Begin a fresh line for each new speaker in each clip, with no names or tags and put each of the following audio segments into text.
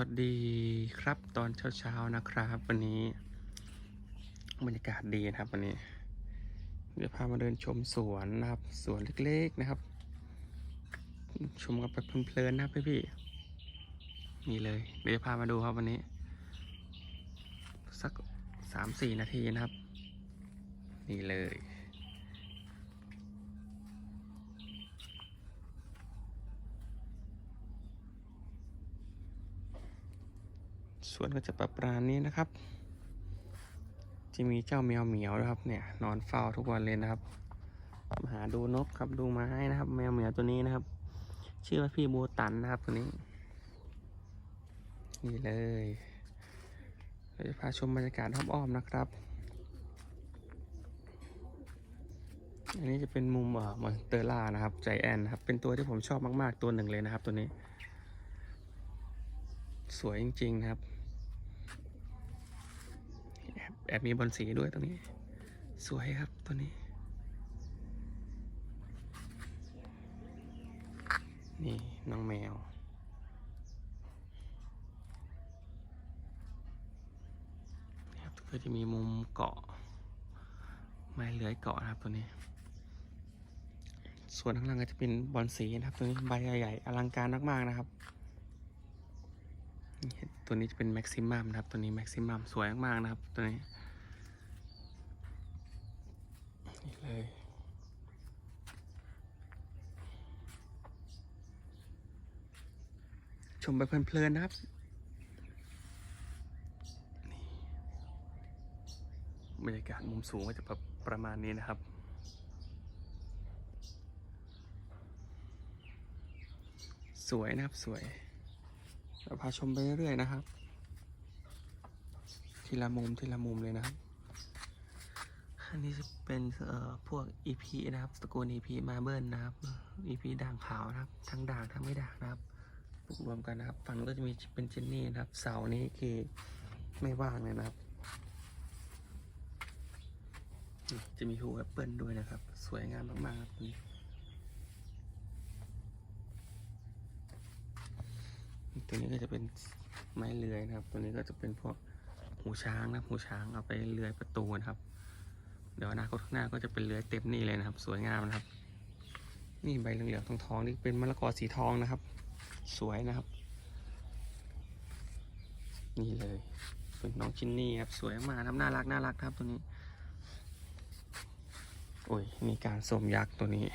วัสดีครับตอนเช้าๆนะครับ วันนี้ บรรยากาศดีนะครับ วันนี้เดี๋ยวพามาเดินชมสวนนะครับ สวนเล็กๆนะครับ ชมกันไปเพลินๆนะครับพี่ๆนี่เลย เดี๋ยวพามาดูครับวันนี้ สักสามสี่นาทีนะครับ นี่เลย สวนก็จะประมาณนี้นะครับ จะมีเจ้าแมวเหมียวนะครับ เนี่ยนอนเฝ้าทุกวันเลยนะครับมาหาดูนกครับดูไม้นะครับ แมวเหมียวตัวนี้นะครับ ชื่อว่าพี่โบตันนะครับตัวนี้ นี่เลยเราจะพาชมบรรยากาศรอบอ้อมนะครับอันนี้จะเป็นมุมเอ่อมอนเตอร่านะครับใจแอนนะครับ เป็นตัวที่ผมชอบมาก ๆ ตัวหนึ่งเลยนะครับ ตัวนี้ สวยจริง ๆ นะครับ แอบมีบอลสีด้วยตรงนี้ สวยครับตัวนี้ นี่น้องแมว นะครับก็จะมีมุมเกาะ ไม้เลื้อยเกาะนะครับตัวนี้ ส่วนข้างล่างก็จะเป็นบอลสีนะครับ ตัวนี้ใบใหญ่ๆอลังการมากๆนะครับนี่ตัวนี้จะเป็นแม็กซิมัมนะครับ ตัวนี้แม็กซิมัมสวยมากๆนะครับ ตัวนี้เลย ชมไปเพลินๆนะครับบรรยากาศมุมสูงก็จะประประมาณนี้นะครับ สวยนะครับสวยเราพาชมไปเรื่อยๆนะครับ ทีละมุมทีละมุมเลยนะครับอันนี้จะเป็นเอ่อพวก EP นะครับตระกูล EP มาเบิลนะครับ EP ด่างขาวนะครับ ทั้งด่างทั้งไม่ด่างนะครับ ปลูกรวมกันนะครับ ฝั่งก็จะมีเป็นเจนนี่นะครับ เสานี้คือไม่ว่างเลยนะครับ จะมีหูแอปเปิลด้วยนะครับ สวยงามมากๆครับตัวนี้ตัวนี้ก็จะเป็นไม้เลื้อยนะครับ ตัวนี้ก็จะเป็นพวกหูช้างนะหูช้างเอาไปเลื้อยประตูนะครับ เดี๋ยวอนาคตข้างหน้าก็จะเป็นเลื้อยเต็มนี่เลยนะครับ สวยงามนะครับ นี่ใบเหลืองๆทองๆนี่เป็นมะละกอสีทองนะครับ สวยนะครับ นี่เลยเป็นน้องชินนี่ครับสวยมากนะครับน่ารักน่ารักครับตัวนี้ โอ้ยมีการสมยักษ์ตัวนี้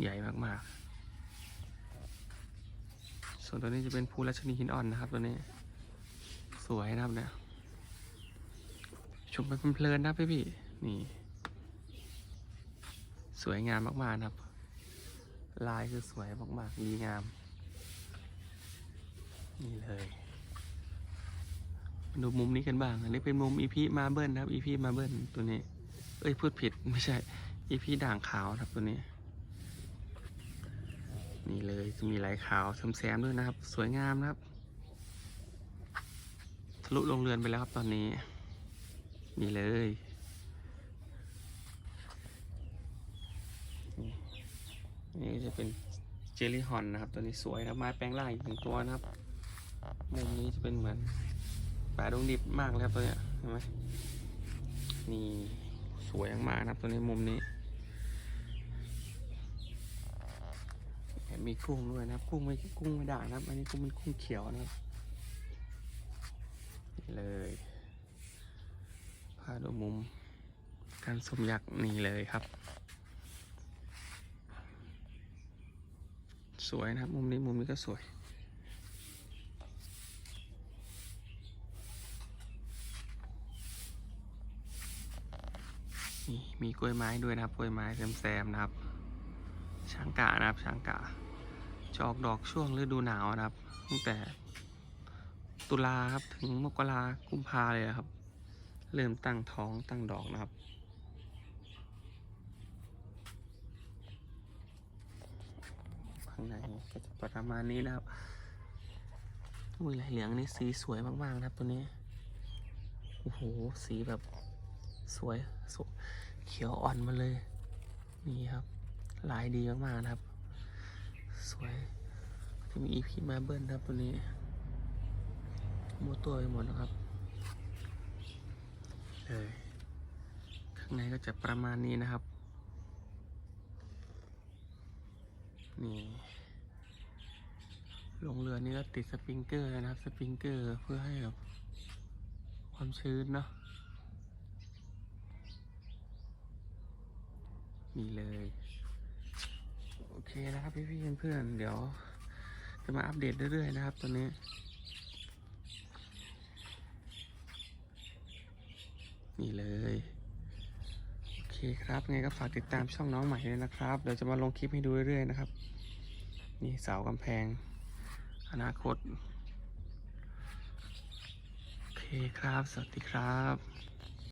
ใหญ่มากๆ ส่วนตัวนี้จะเป็นภูรัชนีหินอ่อนนะครับตัวนี้ สวยนะครับเนี่ยชมไปเพลินๆนะพี่พี่ๆนี่ สวยงามมากๆนะครับ ลายคือสวยมากๆดีงาม นี่เลยมาดูมุมนี้กันบ้าง อันนี้เป็นมุมอีพีมาเบิลนะครับอีพีมาเบิลตัวนี้ เอ้ยพูดผิดไม่ใช่อีพีด่างขาวนะครับตัวนี้ นี่เลยจะมีลายขาวแซมๆด้วยนะครับ สวยงามนะครับ ทะลุลงเรือนไปแล้วครับตอนนี้ นี่เลยนี่จะเป็นเจลลี่ฮอนนะครับ ตัวนี้สวยนะครับไม้แปลงร่างอีกหนึ่งตัวนะครับ มุมนี้จะเป็นเหมือนป่าดงดิบมากเลยครับตัวเนี้ยเห็นไหมนี่สวยมากนะครับตัวนี้มุมนี้มีกุ้งด้วยนะครับกุ้งไม่กุ้งไม่ด่างนะครับ อันนี้กุ้งเป็นกุ้งเขียวนะครับเลยพาดูมุม การสมยักษ์นี่เลยครับ สวยนะครับ มุมนี้มุมนี้ก็สวย นี่ มีกล้วยไม้ด้วยนะครับกล้วยไม้แซมๆนะครับช้างกะนะครับช้างกะจะออกดอกช่วงฤดูหนาวนะครับ ตั้งแต่ตุลาครับถึงมกรากุมภาเลยครับ เริ่มตั้งท้องตั้งดอกนะครับ ข้างในก็จะประมาณนี้นะครับอุ้ยลายเหลืองนี่สีสวยมากๆนะครับตัวนี้โอ้โหสีแบบสวยสวย เขียวอ่อนมาเลย นี่ครับลายดีมากๆนะครับ สวยจะมี EP มาเบิ้ลนะครับตัวนี้มัวตัวไปหมดนะครับเลยข้างในก็จะประมาณนี้นะครับ นี่ลงเรือนี่ก็ติดสปริงเกอร์นะครับ สปริงเกอร์เพื่อให้แบบความชื้นเนาะ นี่เลย โอเคนะครับพี่พี่ๆเพื่อนๆเดี๋ยว จะมาอัปเดตเรื่อยๆนะครับตัวนี้นี่เลย โอเคครับไงก็ฝากติดตามช่องน้องใหม่ด้วยนะครับ เดี๋ยวจะมาลงคลิปให้ดูเรื่อยๆนะครับ นี่เสากำแพง อนาคต โอเคครับ สวัสดีครับ